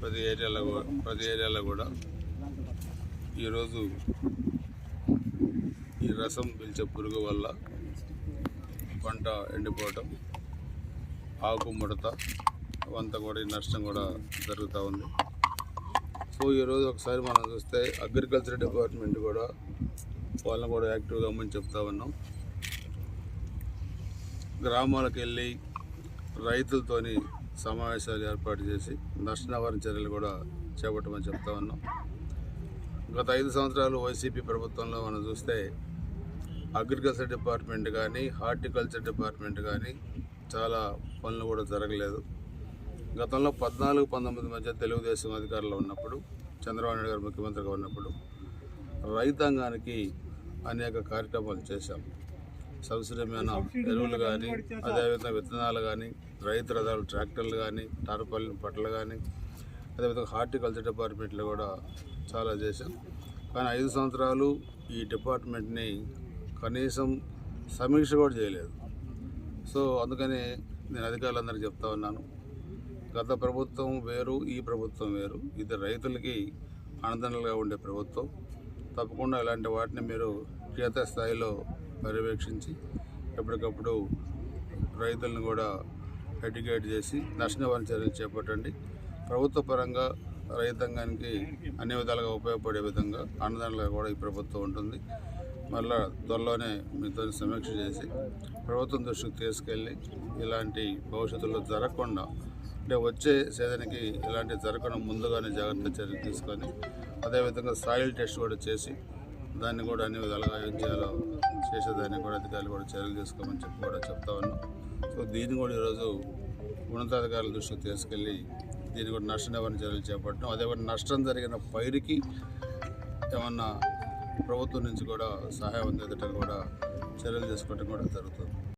ప్రతి ఏరియాలో ప్రతి ఏరియాలో కూడా ఈరోజు ఈ రసం పిలిచే పురుగు వల్ల పంట ఎండిపోవటం ఆకు ముడత అంతా కూడా ఈ నష్టం కూడా జరుగుతూ ఉంది. సో ఈరోజు ఒకసారి మనం చూస్తే అగ్రికల్చర్ డిపార్ట్మెంట్ కూడా వాళ్ళని కూడా యాక్టివ్గా అమ్మని చెప్తా ఉన్నాం. గ్రామాలకు వెళ్ళి రైతులతోని సమావేశాలు ఏర్పాటు చేసి నష్టనివారణ చర్యలు కూడా చేపట్టమని చెప్తా ఉన్నాం. గత ఐదు సంవత్సరాలు వైసీపీ ప్రభుత్వంలో మనం చూస్తే అగ్రికల్చర్ డిపార్ట్మెంట్ కానీ హార్టికల్చర్ డిపార్ట్మెంట్ కానీ చాలా పనులు కూడా జరగలేదు. గతంలో పద్నాలుగు పంతొమ్మిది మధ్య తెలుగుదేశం అధికారంలో ఉన్నప్పుడు చంద్రబాబు నాయుడు గారు ముఖ్యమంత్రిగా ఉన్నప్పుడు రైతాంగానికి అనేక కార్యక్రమాలు చేశాం. సౌకర్యమైన ఎరువులు కానీ అదేవిధంగా విత్తనాలు కానీ రైతు రథాలు ట్రాక్టర్లు కానీ టార్పల్లి పట్టలు కానీ అదేవిధంగా హార్టికల్చర్ డిపార్ట్మెంట్లో కూడా చాలా చేశాం. కానీ ఐదు సంవత్సరాలు ఈ డిపార్ట్మెంట్ని కనీసం సమీక్ష కూడా చేయలేదు. సో అందుకని నేను అధికారులందరికీ చెప్తా ఉన్నాను. గత ప్రభుత్వం వేరు ఈ ప్రభుత్వం వేరు. ఇది రైతులకి ఆనందంగా ఉండే ప్రభుత్వం. తప్పకుండా ఇలాంటి వాటిని మీరు క్షేత్రస్థాయిలో పర్యవేక్షించి ఎప్పటికప్పుడు రైతులను కూడా ఎడ్యుకేట్ చేసి నష్ట చర్యలు చేపట్టండి. ప్రభుత్వ పరంగా రైతాంగానికి అన్ని విధాలుగా ఉపయోగపడే విధంగా అన్నదానంగా కూడా ఈ ప్రభుత్వం ఉంటుంది. మళ్ళా త్వరలోనే మీతో సమీక్ష చేసి ప్రభుత్వం దృష్టికి తీసుకెళ్ళి ఇలాంటి భవిష్యత్తులో జరగకుండా అంటే వచ్చే సీజన్కి ఇలాంటి జరగకుండా ముందుగానే జాగ్రత్త చర్యలు తీసుకొని అదేవిధంగా సాయిల్ టెస్ట్ కూడా చేసి దాన్ని కూడా అన్ని విధాలుగా ఏం చేయాలో చేసేదాన్ని కూడా అధికారులు కూడా చర్యలు తీసుకోమని చెప్పి కూడా చెప్తా ఉన్నాం. సో దీన్ని కూడా ఈరోజు ఉన్నతాధికారుల దృష్టికి తీసుకెళ్ళి దీన్ని కూడా నష్ట నివారణ చర్యలు చేపట్టడం అదేవిధంగా నష్టం జరిగిన పైరుకి ఏమన్నా ప్రభుత్వం నుంచి కూడా సహాయం అందేటట్టు కూడా చర్యలు తీసుకోవడం కూడా జరుగుతుంది.